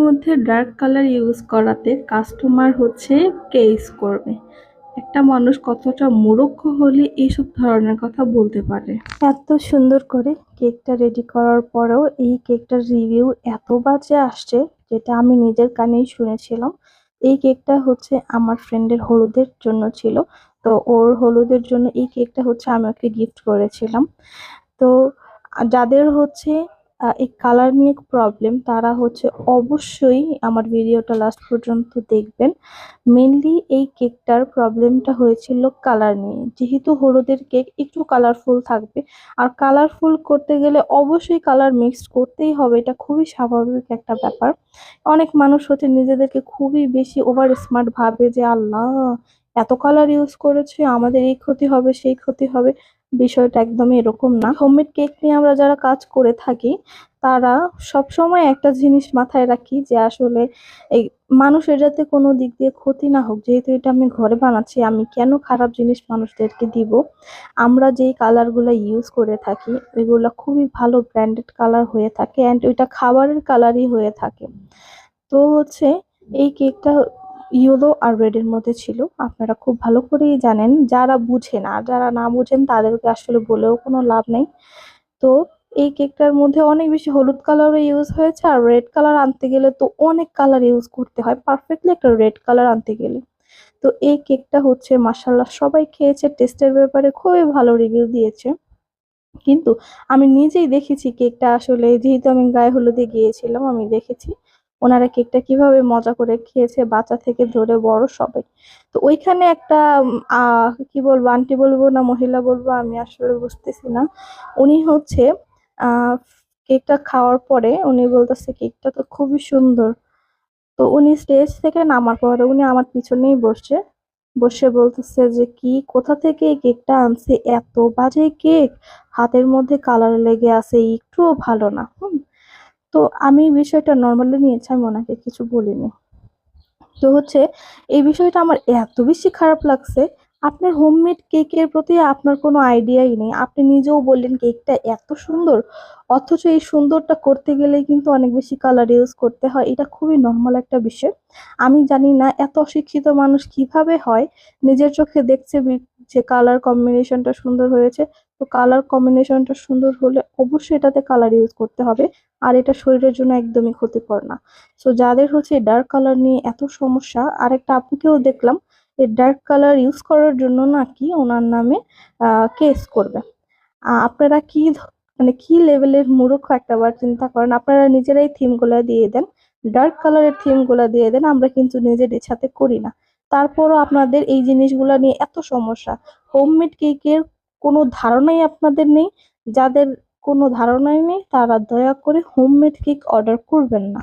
মধ্যে dark colour use করাতে customer হচ্ছে কেস করবে। একটা মানুষ কতটা মুরক্ষ হলে এইসব ধরনের কথা বলতে পারে। এত সুন্দর করে কেকটা রেডি করার পরেও এই কেকটার রিভিউ এত বাজে আসছে যেটা আমি নিজের কানেই শুনেছিলাম। এই কেকটা হচ্ছে আমার ফ্রেন্ডের হলুদের জন্য ছিল, তো ওর হলুদের জন্য এই কেকটা হচ্ছে আমি ওকে গিফট করেছিলাম। তো যাদের হচ্ছে এই কালার নিয়ে প্রবলেম তারা হচ্ছে অবশ্যই আমার ভিডিওটা লাস্ট পর্যন্ত দেখবেন। মেনলি এই কেকটার প্রবলেমটা হয়েছিল কালার নিয়ে। যেহেতু হলুদের কেক একটু কালারফুল থাকবে, আর কালারফুল করতে গেলে অবশ্যই কালার মিক্সড করতেই হবে, এটা খুবই স্বাভাবিক একটা ব্যাপার। অনেক মানুষ হচ্ছে নিজেদেরকে খুবই বেশি ওভার স্মার্ট ভাবে যে, আল্লাহ, এত কালার ইউজ করেছে, আমাদের এই ক্ষতি হবে, সেই ক্ষতি হবে। বিষয়টা একদমই এরকম না। হোমমেড কেক নিয়ে আমরা যারা কাজ করে থাকি, তারা সবসময় একটা জিনিস মাথায় রাখি যে আসলে এই মানুষের যাতে কোনো দিক দিয়ে ক্ষতি না হোক, যেহেতু এটা আমি ঘরে বানাচ্ছি, আমি কেন খারাপ জিনিস মানুষদেরকে দিব? আমরা যেই কালারগুলো ইউজ করে থাকি ওইগুলো খুবই ভালো ব্র্যান্ডেড কালার হয়ে থাকে অ্যান্ড ওইটা খাবারের কালারই হয়ে থাকে। তো হচ্ছে এই কেকটা ইয়েলো আর রেডের মধ্যে ছিল। আপনারা খুব ভালো করেই জানেন, যারা বুঝেন আর যারা না বুঝেন তাদেরকে আসলে বলেও কোনো লাভ নেই। তো এই কেকটার মধ্যে অনেক বেশি হলুদ কালারও ইউজ হয়েছে আর রেড কালার আনতে গেলে তো অনেক কালার ইউজ করতে হয়। পারফেক্টলি একটা রেড কালার আনতে গেলে। তো এই কেকটা হচ্ছে মাসাল্লাহ সবাই খেয়েছে, টেস্টের ব্যাপারে খুবই ভালো রিভিউ দিয়েছে। কিন্তু আমি নিজেই দেখেছি কেকটা আসলে, যেহেতু আমি গায়ে হলুদে গিয়েছিলাম, আমি দেখেছি। ওনারা কেকটা কীভাবে মজা করে খেয়েছে বাচ্চা থেকে ধরে বড় সবাই। তো ওইখানে একটা কি বলব আন্টি বলব না মহিলা বলব আমি আসলে বুঝতেছি না। উনি হচ্ছে কেকটা খাওয়ার পরে উনি বলতেছে কেকটা তো খুবই সুন্দর। তো উনি স্টেজ থেকে নামার পরে উনি আমার পিছনেই বসছে। বসে বলতেছে যে, কি, কোথা থেকে কেকটা আনছে? এত বাজে কেক। হাতের মধ্যে কালার লেগে আছে, একটুও ভালো না। হুম। তো আমি বিষয়টা নর্মালি নিয়েছি আমি ওনাকে কিছু বলিনি। তো হচ্ছে, এই বিষয়টা আমার এত বেশি খারাপ লাগছে। আপনার হোমমেড কেকের প্রতি আপনার কোনো আইডিয়াই নেই। আপনি নিজেও বললেন কেকটা এত সুন্দর, অথচ এই সুন্দরটা করতে গেলে কিন্তু অনেক বেশি কালার ইউজ করতে হয়। এটা খুবই নর্মাল একটা বিষয়। আমি জানি না এত অশিক্ষিত মানুষ কীভাবে হয়, নিজের চোখে দেখছে যে কালার কম্বিনেশনটা সুন্দর হয়েছে। তো কালার কম্বিনেশনটা সুন্দর হলে অবশ্যই এটাতে কালার ইউজ করতে হবে। আর এটা শরীরের জন্য একদমই ক্ষতিকর না। সো যাদের হচ্ছে ডার্ক কালার নিয়ে এত সমস্যা, আরেকটা আপুকেও দেখলাম, এই ডার্ক কালার ইউজ করার জন্য নাকি ওনার নামে কেস করবে। আপনারা কি মানে কি লেভেলের মূর্খ একটা বার চিন্তা করেন? আপনারা নিজেরাই থিমগুলা দিয়ে দেন। ডার্ক কালারের থিমগুলা দিয়ে দেন, আমরা কিন্তু নিজের ইচ্ছাতে করি না। তারপরও আপনাদের এই জিনিসগুলো নিয়ে এত সমস্যা। হোমমেড কেকের কোনো ধারণাই আপনাদের নেই। যাদের কোনো ধারণাই নেই, তারা দয়া করে হোমমেড কেক অর্ডার করবেন না।